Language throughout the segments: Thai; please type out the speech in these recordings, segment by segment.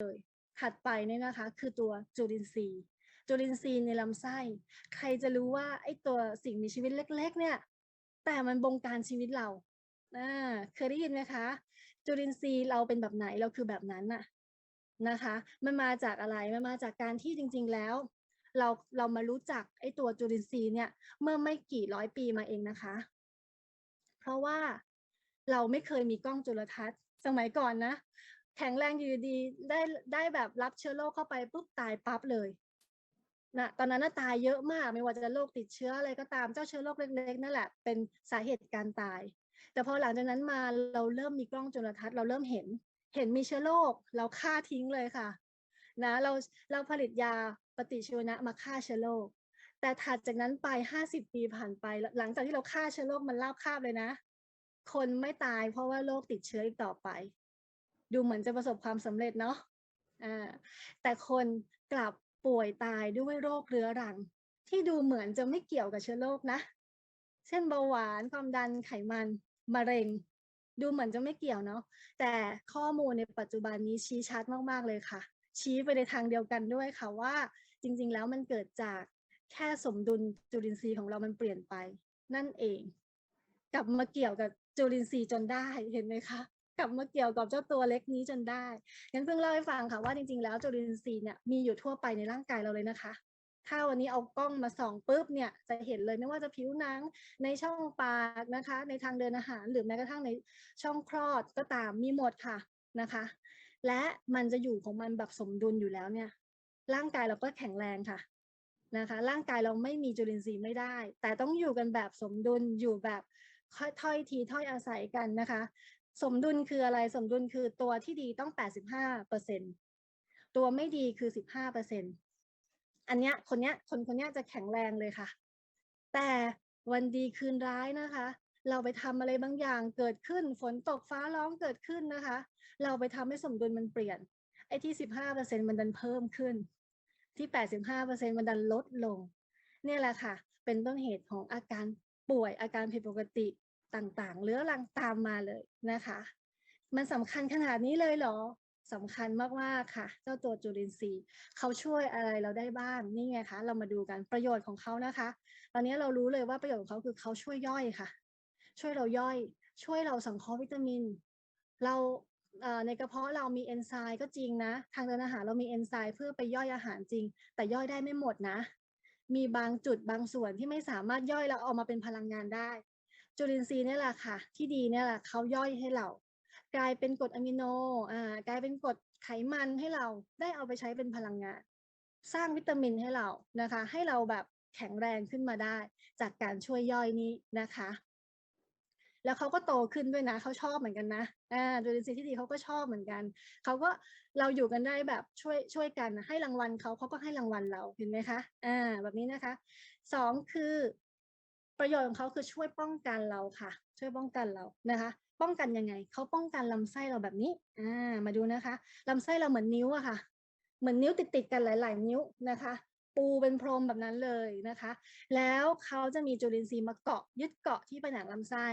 เลยถัดไปเนี่ยนะคะ คือตัวจุลินทรีย์ จุลินทรีย์ในลำไส้ ใครจะรู้ว่าไอ้ตัวสิ่งมีชีวิตเล็ก ๆ เนี่ย แต่มันบงการชีวิตเราอ่าเคยได้ยินไหมคะ จุลินทรีย์เราเป็นแบบไหนเราคือแบบนั้นน่ะนะคะ มันมาจากอะไร มันมาจากการที่จริง ๆ แล้ว เราเรามารู้จักไอ้ตัวจุลินทรีย์เนี่ย เมื่อไม่กี่ร้อยปีมาเองนะคะ เพราะว่าเราไม่เคยมีกล้องจุลทรรศน์สมัยก่อนนะ แข็งแรงอยู่ดีได้ได้แบบรับเชื้อโรคเข้าไปปุ๊บตายปั๊บเลยนะตอนนั้นตายเยอะมากไม่ว่าจะโรคติดเชื้ออะไรก็ตามเจ้าเชื้อโรคเล็กๆนั่นแหละเป็นสาเหตุการตาย แต่พอหลังจากนั้นมาเราเริ่มมีกล้องจุลทรรศน์เราเริ่มเห็น เห็นมีเชื้อโรคเราฆ่าทิ้งเลยค่ะนะเราเราผลิตยาปฏิชีวนะมาฆ่าเชื้อโรคแต่ถัดจากนั้นไปห้าสิบปีผ่านไป หลังจากที่เราฆ่าเชื้อโรคมันราบคาบเลยนะ คนไม่ตายเพราะว่าโรคติดเชื้ออีกต่อไป ดูเหมือนจะประสบความสำเร็จเนาะอ่าแต่คนกลับป่วยตายด้วยโรคเรื้อรัง ที่ดูเหมือนจะไม่เกี่ยวกับเชื้อโรคนะ เช่นเบาหวานความดันไขมันมะเร็ง ดูเหมือนจะไม่เกี่ยวเนาะแต่ข้อมูลในปัจจุบันนี้ชี้ชัดมากๆเลยค่ะ ชี้ไปในทางเดียวกันด้วยค่ะว่า จริง ๆ แล้วมันเกิดจากแค่สมดุลจุลินทรีย์ของเรามันเปลี่ยนไป นั่นเอง กลับมาเกี่ยวกับจุลินทรีย์จนได้เห็นไหมคะ กลับมาเกี่ยวกับเจ้าตัวเล็กนี้จนได้งั้นเพิ่งเล่าให้ฟังค่ะว่าจริงๆ แล้วจุลินทรีย์เนี่ยมีอยู่ทั่วไปในร่างกายเราเลยนะคะ ถ้าวันนี้เอากล้องมาส่องปุ๊บเนี่ยจะเห็นเลยไม่ว่าจะผิวหนังในช่องปากนะคะ ในทางเดินอาหารหรือแม้กระทั่งในช่องคลอดก็ตามมีหมดค่ะนะคะ และมันจะอยู่ของมันแบบสมดุลอยู่แล้วเนี่ยร่างกายเราก็แข็งแรงค่ะนะคะ ร่างกายเราไม่มีจุลินทรีย์ไม่ได้ แต่ต้องอยู่กันแบบสมดุลอยู่แบบถ้อยทีถ้อยอาศัยกันนะคะ สมดุลคืออะไรสมดุลคือตัวที่ดีต้อง 85เปอร์เซ็นตัวไม่ดีคือ 15เปอร์เซ็นอันเนี้ยคนเนี้ยคนคนเนี้ยจะแข็งแรงเลยค่ะ แต่วันดีคืนร้ายนะคะ เราไปทำอะไรบางอย่างเกิดขึ้นฝนตกฟ้าร้องเกิดขึ้นนะคะ เราไปทำให้สมดุลมันเปลี่ยนไอ้ที่ 15เปอร์เซ็นมันดันเพิ่มขึ้น ที่ 85เปอร์เซ็นมันดันลดลง เนี่ยแหละค่ะ เป็นต้นเหตุของอาการป่วยอาการผิดปกติ ต่างๆเรื้อรังตามมาเลยนะคะ มันสำคัญขนาดนี้เลยเหรอสำคัญมากๆค่ะ เจ้าตัวจุลินทรีย์เขาช่วยอะไรเราได้บ้างนี่ไงคะเรามาดูกันประโยชน์ของเขานะคะ ตอนนี้เรารู้เลยว่าประโยชน์ของเขาคือเขาช่วยย่อยค่ะ ช่วยเราย่อย ช่วยเราสังเคราะห์วิตามิน เราในกระเพาะเรามีเอนไซม์ก็จริงนะ ทางเดินอาหารเรามีเอนไซม์เพื่อไปย่อยอาหารจริง แต่ย่อยได้ไม่หมดนะ มีบางจุดบางส่วนที่ไม่สามารถย่อยแล้วเอามาเป็นพลังงานได้ จุลินทรีย์นี่แหละค่ะ ที่ดีเนี่ยแหละเขาย่อยให้เรา กลายเป็นกรดอะมิโนอ่ากลายเป็นกรดไขมันให้เราได้เอาไปใช้เป็นพลังงาน สร้างวิตามินให้เรานะคะ ให้เราแบบแข็งแรงขึ้นมาได้ จากการช่วยย่อยนี้นะคะ แล้วเขาก็โตขึ้นด้วยนะเขาชอบเหมือนกันนะอ่าจุลินทรีย์ที่ดีเขาก็ชอบเหมือนกันเขาก็เราอยู่กันได้แบบช่วยช่วยกันให้รางวัลเขาเขาก็ให้รางวัลเราเห็นไหมคะอ่าแบบนี้นะคะสองคือ ประโยชน์ของเขาคือช่วยป้องกันเราค่ะ ช่วยป้องกันเรานะคะ ป้องกันยังไงเขาป้องกันลำไส้เราแบบนี้อ่ามาดูนะคะลำไส้เราเหมือนนิ้วอะค่ะ เหมือนนิ้วติดติดกันหลาย ๆ นิ้วนะคะ ปูเป็นพรมแบบนั้นเลยนะคะ แล้วเขาจะมีจุลินทรีย์มาเกาะยึดเกาะที่ผนังลำไส้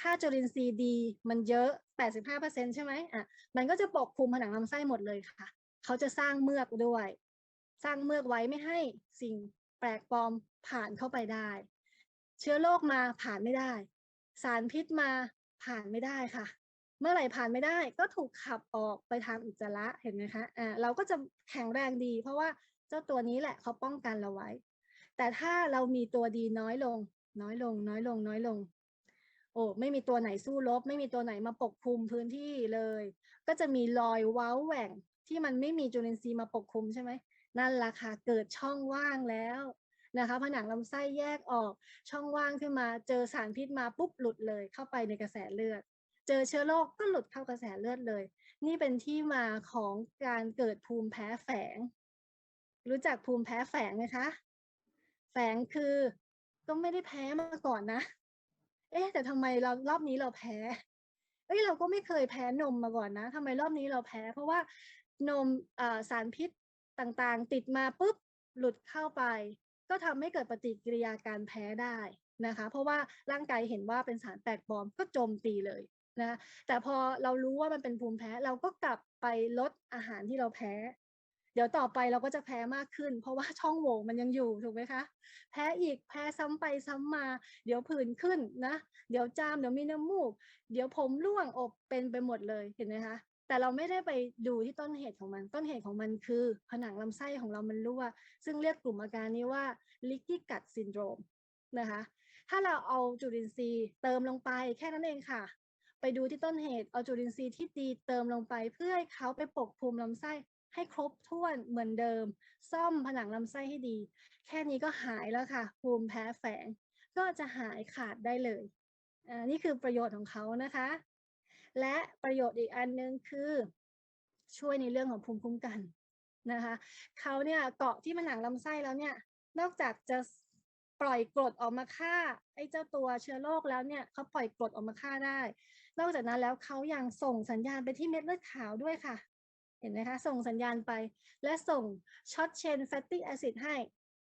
ถ้าจุลินทรีย์ดีมันเยอะ 85%ใช่ไหมอะมันก็จะปกคลุมผนังลำไส้หมดเลยค่ะเขาจะสร้างเมือกด้วย สร้างเมือกไว้ไม่ให้สิ่งแปลกปลอมผ่านเข้าไปได้ ชื้อโรคมาผ่านไม่ได้ สารพิษมาผ่านไม่ได้ค่ะ เมื่อไหร่ผ่านไม่ได้ก็ถูกขับออกไปทางอุจจาระเห็นไหมคะอ่าเราก็จะแข็งแรงดี เพราะว่าเจ้าตัวนี้แหละเขาป้องกันเราไว้ แต่ถ้าเรามีตัวดีน้อยลง น้อยลง น้อยลง น้อยลง โอ้ไม่มีตัวไหนสู้รบ ไม่มีตัวไหนมาปกคลุมพื้นที่เลย ก็จะมีรอยเว้าแหว่งที่มันไม่มีจุลินทรีย์มาปกคลุมใช่ไหมนั่นละค่ะเกิดช่องว่างแล้ว นะคะผนังลำไส้แยกออกช่องว่างขึ้นมาเจอสารพิษมาปุ๊บหลุดเลยเข้าไปในกระแสเลือด เจอเชื้อโรคก็หลุดเข้ากระแสเลือดเลย นี่เป็นที่มาของการเกิดภูมิแพ้แฝง รู้จักภูมิแพ้แฝงไหมคะแฝงคือก็ไม่ได้แพ้มาก่อนนะ เอ๊ะแต่ทำไมเรารอบนี้เราแพ้ เอ้ยเราก็ไม่เคยแพ้นมมาก่อนนะทำไมรอบนี้เราแพ้ เพราะว่านมสารพิษต่างๆ ติดมาปุ๊บหลุดเข้าไป ก็ทำให้เกิดปฏิกิริยาการแพ้ได้นะคะ เพราะว่าร่างกายเห็นว่าเป็นสารแปลกปลอมก็โจมตีเลยนะแต่พอเรารู้ว่ามันเป็นภูมิแพ้เราก็กลับไปลดอาหารที่เราแพ้ เดี๋ยวต่อไปเราก็จะแพ้มากขึ้น เพราะว่าช่องโหว่มันยังอยู่ถูกไหมคะ แพ้อีกแพ้ซ้ำไปซ้ำมา เดี๋ยวผื่นขึ้นนะ เดี๋ยวจามเดี๋ยวมีน้ำมูก เดี๋ยวผมร่วงอบเป็นไปหมดเลยเห็นไหมคะ แต่เราไม่ได้ไปดูที่ต้นเหตุของมัน ต้นเหตุของมันคือ ผนังลำไส้ของเรามันรั่ว ซึ่งเรียกกลุ่มอาการนี้ว่า leaky gut syndrome นะคะ ถ้าเราเอาจุลินทรีย์เติมลงไปแค่นั้นเองค่ะ ไปดูที่ต้นเหตุ เอาจุลินทรีย์ที่ดีเติมลงไปเพื่อให้เขาไปปกคลุมลำไส้ให้ครบถ้วนเหมือนเดิม ซ่อมผนังลำไส้ให้ดี แค่นี้ก็หายแล้วค่ะ ภูมิแพ้แฝง ก็จะหายขาดได้เลยอ่านี่คือประโยชน์ของเขานะคะ และประโยชน์อีกอันหนึงคือช่วยในเรื่องของภูมิคุ้มกันนะคะเขาเนี่ยเกาะที่ผนังลำไส้แล้วเนี่ยนอกจากจะปล่อยกรดออกมาฆ่าไอ้เจ้าตัวเชื้อโรคแล้วเนี่ยเขาปล่อยกรดออกมาฆ่าได้ นอกจากนั้นแล้วเขายังส่งสัญญาณไปที่เม็ดเลือดขาวด้วยค่ะ เห็นไหมคะ ส่งสัญญาณไป และส่งช็อตเชนแฟตติ c แอซิดให้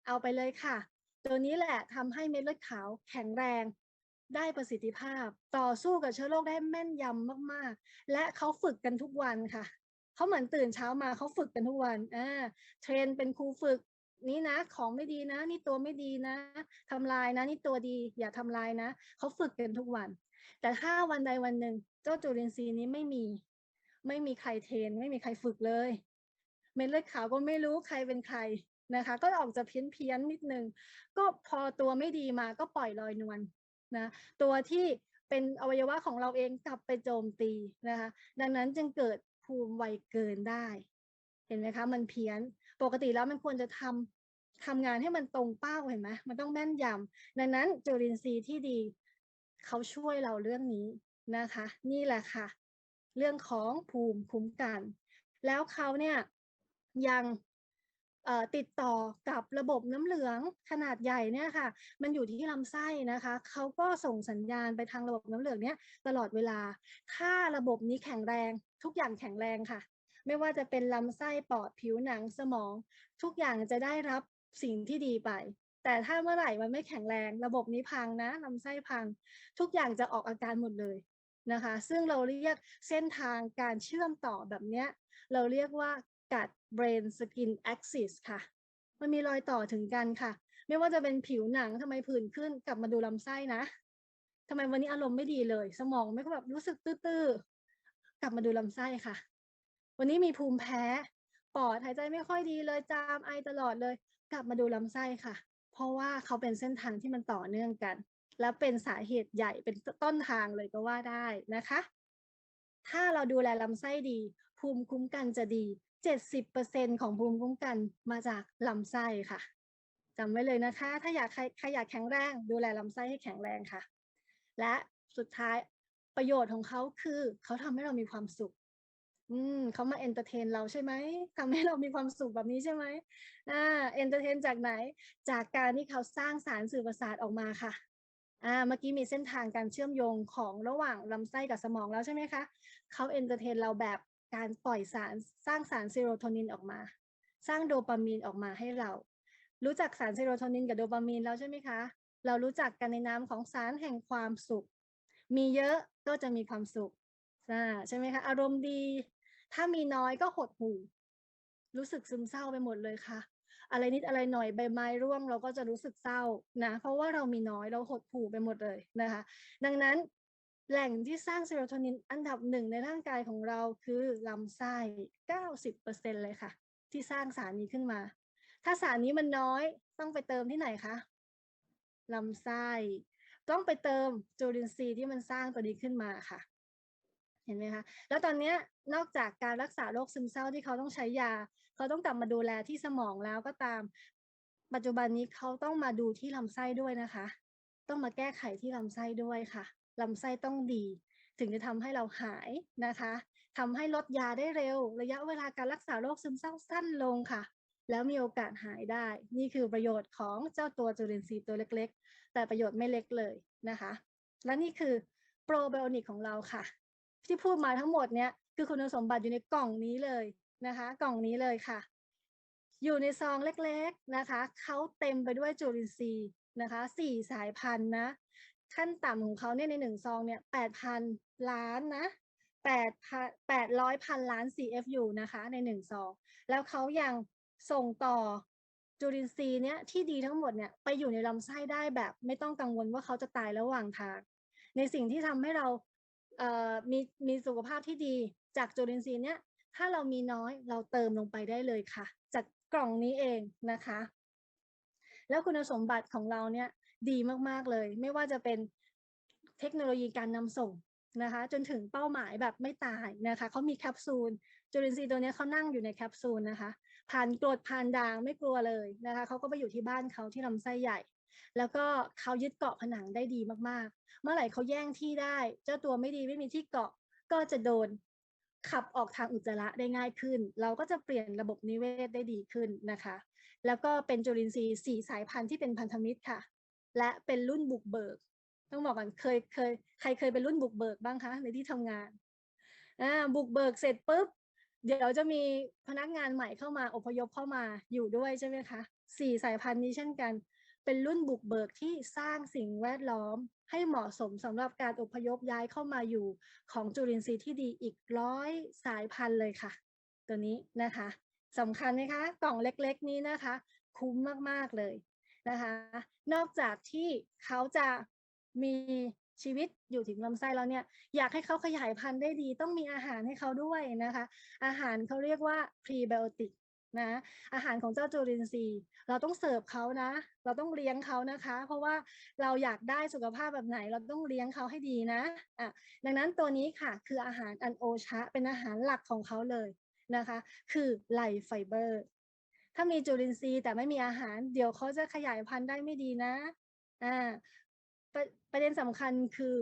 เอาไปเลยค่ะ ตัวนี้แหละทำให้เม็ดเลือดขาวแข็งแรง ได้ประสิทธิภาพ ต่อสู้กับเชื้อโรคได้แม่นยำมากๆ และเขาฝึกกันทุกวันค่ะเขาเหมือนตื่นเช้ามาเขาฝึกกันทุกวันอ่าเทรนเป็นครูฝึกนี่นะของไม่ดีนะ นี่ตัวไม่ดีนะทำลายนะ นี่ตัวดีอย่าทำลายนะเขาฝึกกันทุกวัน แต่ถ้าวันใดวันหนึ่งเจ้าจุลินทรีย์นี้ไม่มี ไม่มีใครเทรน ไม่มีใครฝึกเลย เม็ดเลือดขาวก็ไม่รู้ใครเป็นใครนะคะ ก็ออกจะเพี้ยนเพี้ยนๆนิดนึงก็พอตัวไม่ดีมาก็ปล่อยลอยนวล นะตัวที่เป็นอวัยวะของเราเองกลับไปโจมตีนะคะดังนั้นจึงเกิดภูมิไวเกินได้ เห็นไหมคะ มันเพี้ยนปกติแล้วมันควรจะทำทำงานให้มันตรงเป้าเห็นไหมมันต้องแม่นยำดังนั้นจุลินทรีย์ที่ดีเขาช่วยเราเรื่องนี้นะคะ นี่แหละค่ะ เรื่องของภูมิคุ้มกัน แล้วเขาเนี่ยยัง ติดต่อกับระบบน้ำเหลืองขนาดใหญ่เนี่ยค่ะ มันอยู่ที่ลำไส้นะคะเขาก็ส่งสัญญาณไปทางระบบน้ำเหลืองเนี่ยตลอดเวลา ถ้าระบบนี้แข็งแรงทุกอย่างแข็งแรงค่ะ ไม่ว่าจะเป็นลำไส้ปอดผิวหนังสมอง ทุกอย่างจะได้รับสิ่งที่ดีไป แต่ถ้าเมื่อไหร่มันไม่แข็งแรง ระบบนี้พังนะลำไส้พัง ทุกอย่างจะออกอาการหมดเลยนะคะ ซึ่งเราเรียกเส้นทางการเชื่อมต่อแบบเนี้ยเราเรียกว่า gut brain skin axis ค่ะ มันมีรอยต่อถึงกันค่ะ ไม่ว่าจะเป็นผิวหนังทำไมผื่นขึ้นกลับมาดูลำไส้นะทำไมวันนี้อารมณ์ไม่ดีเลย สมองไม่ก็แบบรู้สึกตื้อๆ กลับมาดูลำไส้ค่ะ วันนี้มีภูมิแพ้ ปอดหายใจไม่ค่อยดีเลยจามไอตลอดเลย กลับมาดูลำไส้ค่ะ เพราะว่าเขาเป็นเส้นทางที่มันต่อเนื่องกัน และเป็นสาเหตุใหญ่เป็นต้นทางเลยก็ว่าได้นะคะ ถ้าเราดูแลลำไส้ดี ภูมิคุ้มกันจะดี 70%ของภูมิคุ้มกันมาจากลำไส้ค่ะจำไว้เลยนะคะ ถ้าอยากใครอยากแข็งแรงดูแลลำไส้ให้แข็งแรงค่ะ และสุดท้ายประโยชน์ของเขาคือเขาทำให้เรามีความสุข อืมเขามาเอนเตอร์เทนเราใช่ไหมทำให้เรามีความสุขแบบนี้ใช่ไหมอ่าเอนเตอร์เทนจากไหน จากการที่เขาสร้างสารสื่อประสาทออกมาค่ะอ่าเมื่อกี้มีเส้นทางการเชื่อมโยงของระหว่างลำไส้กับสมองแล้วใช่ไหมคะเขาเอนเตอร์เทนเราแบบ การปล่อยสารสร้างสารเซโรโทนินออกมา สร้างโดปามีนออกมาให้เรา รู้จักสารเซโรโทนินกับโดปามีนแล้วใช่ไหมคะ เรารู้จักกันในนามของสารแห่งความสุข มีเยอะก็จะมีความสุขใช่ไหมคะอารมณ์ดี ถ้ามีน้อยก็หดหู่รู้สึกซึมเศร้าไปหมดเลยค่ะ อะไรนิดอะไรหน่อยใบไม้ร่วงเราก็จะรู้สึกเศร้านะ เพราะว่าเรามีน้อยเราหดหู่ไปหมดเลยนะคะ ดังนั้น แหล่งที่สร้างเซโรโทนินอันดับหนึ่งในร่างกายของเราคือลำไส้ 90%เลยค่ะ ที่สร้างสารนี้ขึ้นมา ถ้าสารนี้มันน้อยต้องไปเติมที่ไหนคะลำไส้ ต้องไปเติมจุลินทรีย์ที่มันสร้างตัวนี้ขึ้นมาค่ะ เห็นไหมคะ แล้วตอนนี้นอกจากการรักษาโรคซึมเศร้าที่เขาต้องใช้ยา เขาต้องกลับมาดูแลที่สมองแล้วก็ตาม ปัจจุบันนี้เขาต้องมาดูที่ลำไส้ด้วยนะคะ ต้องมาแก้ไขที่ลำไส้ด้วยค่ะ ลำไส้ต้องดี ถึงจะทำให้เราหายนะคะทำให้ลดยาได้เร็ว ระยะเวลาการรักษาโรคซึมเศร้าสั้นลงค่ะ แล้วมีโอกาสหายได้ นี่คือประโยชน์ของเจ้าตัวจุลินทรีย์ตัวเล็กๆ แต่ประโยชน์ไม่เล็กเลยนะคะ และนี่คือโปรไบโอนิกของเราค่ะ ที่พูดมาทั้งหมดเนี้ยคือคุณสมบัติอยู่ในกล่องนี้เลยนะคะ กล่องนี้เลยค่ะ อยู่ในซองเล็กๆนะคะเขาเต็มไปด้วยจุลินทรีย์นะคะสี่สายพันธุ์นะ ขั้นต่ำของเขาเนี่ยในหนึ่งซองเนี่ยแปดพันล้านนะแปดพันแปดร้อยพันล้าน CFU นะคะในหนึ่งซอง แล้วเขายังส่งต่อจุลินทรีย์เนี้ยที่ดีทั้งหมดเนี่ยไปอยู่ในลำไส้ได้แบบ ไม่ต้องกังวลว่าเขาจะตายระหว่างทาง ในสิ่งที่ทำให้เราเอ่อมีมีสุขภาพที่ดีจากจุลินทรีย์เนี้ยถ้าเรามีน้อยเราเติมลงไปได้เลยค่ะ จากกล่องนี้เองนะคะ แล้วคุณสมบัติของเราเนี่ย ดีมากๆเลย ไม่ว่าจะเป็นเทคโนโลยีการนำส่งนะคะ จนถึงเป้าหมายแบบไม่ตายนะคะเขามีแคปซูลจุลินทรีย์ตัวนี้เขานั่งอยู่ในแคปซูลนะคะผ่านกรดผ่านด่างไม่กลัวเลยนะคะเขาก็ไปอยู่ที่บ้านเขาที่ลำไส้ใหญ่ แล้วก็เขายึดเกาะผนังได้ดีมากๆ เมื่อไหร่เขาแย่งที่ได้ เจ้าตัวไม่ดีไม่มีที่เกาะก็จะโดนขับออกทางอุจจาระได้ง่ายขึ้น เราก็จะเปลี่ยนระบบนิเวศได้ดีขึ้นนะคะ แล้วก็เป็นจุลินทรีย์สี่สายพันธุ์ที่เป็นพันธมิตรค่ะ และเป็นรุ่นบุกเบิก ต้องบอกก่อนเคยเคยใครเคยเป็นรุ่นบุกเบิกบ้างคะในที่ทำงานอ่าบุกเบิกเสร็จปุ๊บเดี๋ยวจะมีพนักงานใหม่เข้ามาอพยพเข้ามาอยู่ด้วยใช่ไหมคะสี่สายพันธุ์นี้เช่นกัน เป็นรุ่นบุกเบิกที่สร้างสิ่งแวดล้อม ให้เหมาะสมสำหรับการอพยพย้ายเข้ามาอยู่ของจุลินทรีย์ที่ดีอีกร้อยสายพันธุ์เลยค่ะ ตัวนี้นะคะสำคัญไหมคะกล่องเล็กๆนี้นะคะ คุ้มมากๆเลย นะคะ นอกจากที่เขาจะมีชีวิตอยู่ถึงลำไส้แล้วเนี่ยอยากให้เขาขยายพันธุ์ได้ดี ต้องมีอาหารให้เขาด้วยนะคะ อาหารเขาเรียกว่าพรีไบโอติกนะอาหารของเจ้าจุลินทรีย์ เราต้องเสิร์ฟเขานะ เราต้องเลี้ยงเขานะคะ เพราะว่าเราอยากได้สุขภาพแบบไหน เราต้องเลี้ยงเขาให้ดีนะอะดังนั้นตัวนี้ค่ะคืออาหารอันโอชะ เป็นอาหารหลักของเขาเลยนะคะ คือไลไฟเบอร์ ถ้ามีจุลินทรีย์แต่ไม่มีอาหาร เดี๋ยวเขาจะขยายพันธุ์ได้ไม่ดีนะอ่าประประเด็นสำคัญคือ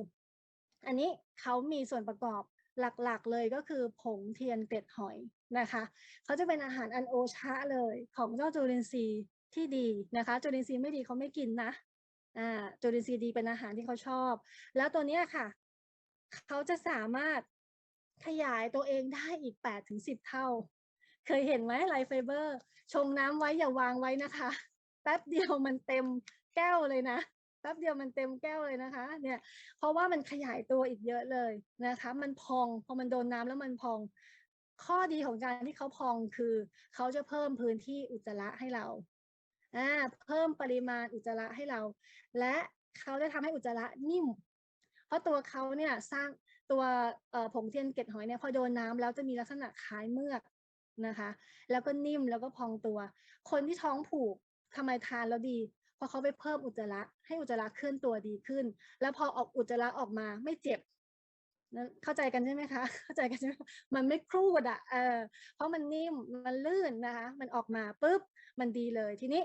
อันนี้เขามีส่วนประกอบหลักๆเลยก็คือผงเทียนเกล็ดหอยนะคะเขาจะเป็นอาหารอันโอชะเลยของเจ้าจุลินทรีย์ที่ดีนะคะจุลินทรีย์ไม่ดีเขาไม่กินนะอ่าจุลินทรีย์ดีเป็นอาหารที่เขาชอบ แล้วตัวเนี้ยค่ะเขาจะสามารถขยายตัวเองได้อีก8ถึง10 เท่า เคยเห็นไหมไลฟ์ไฟเบอร์ ชงน้ำไว้อย่าวางไว้นะคะ แป๊บเดียวมันเต็มแก้วเลยนะแป๊บเดียวมันเต็มแก้วเลยนะคะ เนี่ย เพราะว่ามันขยายตัวอีกเยอะเลยนะคะ มันพองพอมันโดนน้ำแล้วมันพอง ข้อดีของการที่เขาพองคือเขาจะเพิ่มพื้นที่อุจจาระให้เราอ่าเพิ่มปริมาณอุจจาระให้เรา และเขาจะทำให้อุจจาระนิ่ม เพราะตัวเขาเนี่ยสร้างตัวผงเทียนเกล็ดหอยเนี่ยพอโดนน้ำแล้วจะมีลักษณะคล้ายเมือก นะคะ แล้วก็นิ่มแล้วก็พองตัว คนที่ท้องผูกทำไมทานแล้วดีเพราะเขาไปเพิ่มอุจจาระให้อุจจาระเคลื่อนตัวดีขึ้น แล้วพอออกอุจจาระออกมาไม่เจ็บเข้าใจกันใช่ไหมคะ เข้าใจกันใช่ไหมมันไม่ครูดอะเออเพราะมันนิ่ม มันลื่นนะคะ มันออกมาปุ๊บ มันดีเลย ทีนี้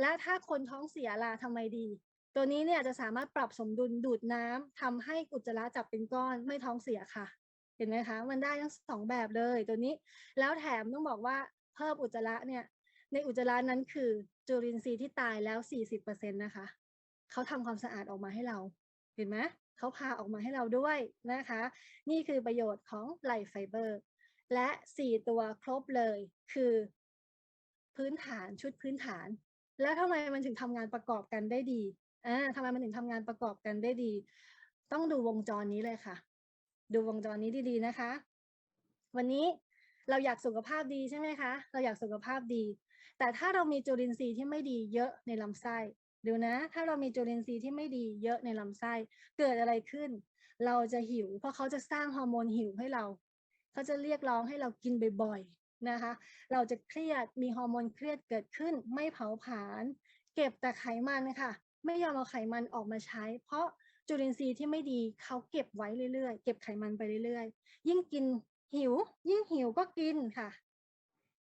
และถ้าคนท้องเสียล่ะทำไมดี ตัวนี้เนี่ยจะสามารถปรับสมดุลดูดน้ำทำให้อุจจาระจับเป็นก้อนไม่ท้องเสียค่ะ เห็นไหมคะ มันได้ทั้งสองแบบเลยตัวนี้ แล้วแถมต้องบอกว่าเพิ่มอุจจาระเนี่ย ในอุจจาระนั้นคือจุลินทรีย์ที่ตายแล้ว 40%นะคะ เขาทำความสะอาดออกมาให้เรา เห็นไหมเขาพาออกมาให้เราด้วยนะคะ นี่คือประโยชน์ของไลไฟเบอร์ และ 4 ตัวครบเลยคือ พื้นฐานชุดพื้นฐาน แล้วทำไมมันถึงทำงานประกอบกันได้ดีอ่าทำไมมันถึงทำงานประกอบกันได้ดี ต้องดูวงจรนี้เลยค่ะ ดูวงจรนี้ดีๆนะคะ วันนี้เราอยากสุขภาพดีใช่ไหมคะ เราอยากสุขภาพดี แต่ถ้าเรามีจุลินทรีย์ที่ไม่ดีเยอะในลำไส้ดูนะ ถ้าเรามีจุลินทรีย์ที่ไม่ดีเยอะในลำไส้เกิดอะไรขึ้น เราจะหิว เพราะเขาจะสร้างฮอร์โมนหิวให้เรา เขาจะเรียกร้องให้เรากินบ่อยๆนะคะ เราจะเครียดมีฮอร์โมนเครียดเกิดขึ้น ไม่เผาผลาญเก็บแต่ไขมันค่ะ ไม่ยอมเอาไขมันออกมาใช้ เพราะ จุลินทรีย์ที่ไม่ดีเขาเก็บไว้เรื่อยๆ เก็บไขมันไปเรื่อยๆ ยิ่งกินหิว ยิ่งหิวก็กินค่ะ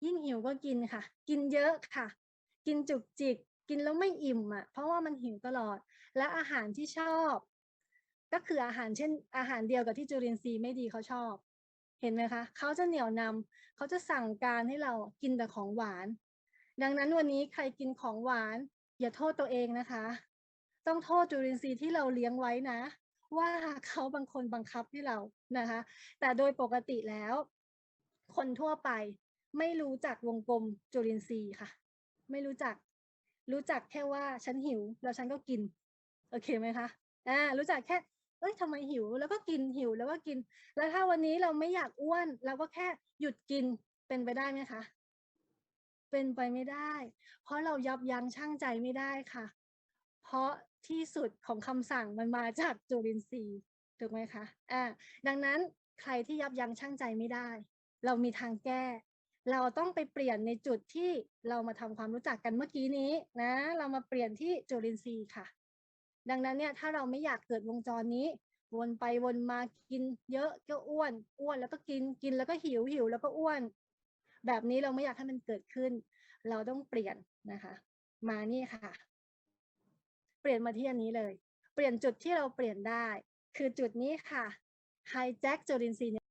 ยิ่งหิวก็กินค่ะ กินเยอะค่ะ กินจุกจิก กินแล้วไม่อิ่มอะ เพราะว่ามันหิวตลอด และอาหารที่ชอบ ก็คืออาหารเช่น อาหารเดียวกับที่จุลินทรีย์ไม่ดีเขาชอบ เห็นไหมคะ เขาจะเหนี่ยวนำเขาจะสั่งการให้เรากินแต่ของหวาน ดังนั้นวันนี้ใครกินของหวาน อย่าโทษตัวเองนะคะ ต้องโทษจุลินทรีย์ที่เราเลี้ยงไว้นะ ว่าเขาบางคนบังคับให้เรานะคะ แต่โดยปกติแล้ว คนทั่วไปไม่รู้จักวงกลมจุลินทรีย์ค่ะ ไม่รู้จัก รู้จักแค่ว่าฉันหิว แล้วฉันก็กิน โอเคไหมคะอ่ารู้จักแค่เอ้ยทำไมหิว แล้วก็กินหิวแล้วก็กิน แล้วถ้าวันนี้เราไม่อยากอ้วน เราก็แค่หยุดกินเป็นไปได้ไหมคะ เป็นไปไม่ได้ เพราะเรายับยั้งชั่งใจไม่ได้ค่ะ เพราะ ที่สุดของคำสั่งมันมาจากจุลินทรีย์ถูกไหมคะอ่าดังนั้นใครที่ยับยั้งชั่งใจไม่ได้ เรามีทางแก้ เราต้องไปเปลี่ยนในจุดที่เรามาทำความรู้จักกันเมื่อกี้นี้นะ เรามาเปลี่ยนที่จุลินทรีย์ค่ะ ดังนั้นเนี่ยถ้าเราไม่อยากเกิดวงจรนี้ วนไปวนมากินเยอะก็อ้วนอ้วนแล้วก็กินกินแล้วก็หิวหิวแล้วก็อ้วน แบบนี้เราไม่อยากให้มันเกิดขึ้น เราต้องเปลี่ยนนะคะ มานี่ค่ะ เปลี่ยนมาที่อันนี้เลย เปลี่ยนจุดที่เราเปลี่ยนได้ คือจุดนี้ค่ะไฮแจ็คจุลินทรีย์